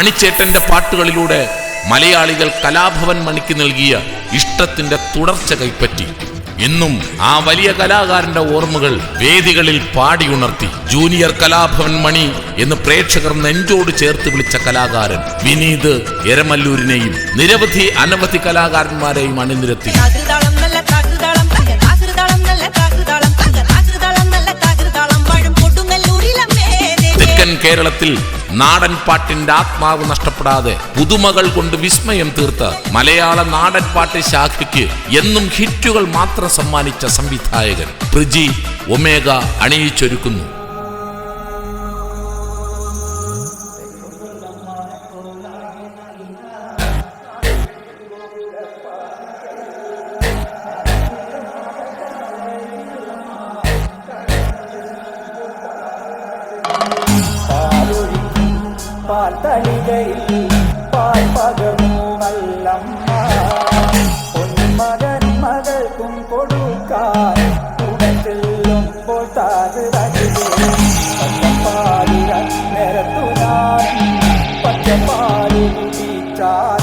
മണിച്ചേട്ടന്റെ പാട്ടുകളിലൂടെ മലയാളികൾ കലാഭവൻ മണിക്ക് നൽകിയ ഇഷ്ടത്തിന്റെ തുടർച്ച കൈപ്പറ്റി. ഇന്നും ആ വലിയ കലാകാരന്റെ ഓർമ്മകൾ വേദികളിൽ പാടിയുണർത്തി. ജൂനിയർ കലാഭവൻ മണി എന്ന് പ്രേക്ഷകർ നെഞ്ചോട് ചേർത്ത് വിളിച്ച കലാകാരൻ വിനീത് എരമല്ലൂരിനെയും നിരവധി അനവധി കലാകാരന്മാരെയും അണിനിരത്തി. കേരളത്തിൽ നാടൻ പാട്ടിന്റെ ആത്മാവ് നഷ്ടപ്പെടാതെ പുതുമകൾ കൊണ്ട് വിസ്മയം തീർത്ത മലയാള നാടൻ പാട്ട് ശാഖയ്ക്ക് എന്നും ഹിറ്റുകൾ മാത്രം സമ്മാനിച്ച സംവിധായകൻ പ്രിജി ഒമേഗ അണിയിച്ചൊരുക്കുന്നു. பார்த்தழிகையில் பாய்பகமும் அல்லம்மா பொன் மகன் மகளுக்கும் கொடுக்கார் உடத்திலும் போட்டாது பாடுகிறார் நிறத்துனார் பச்சை பாடு குடித்தார்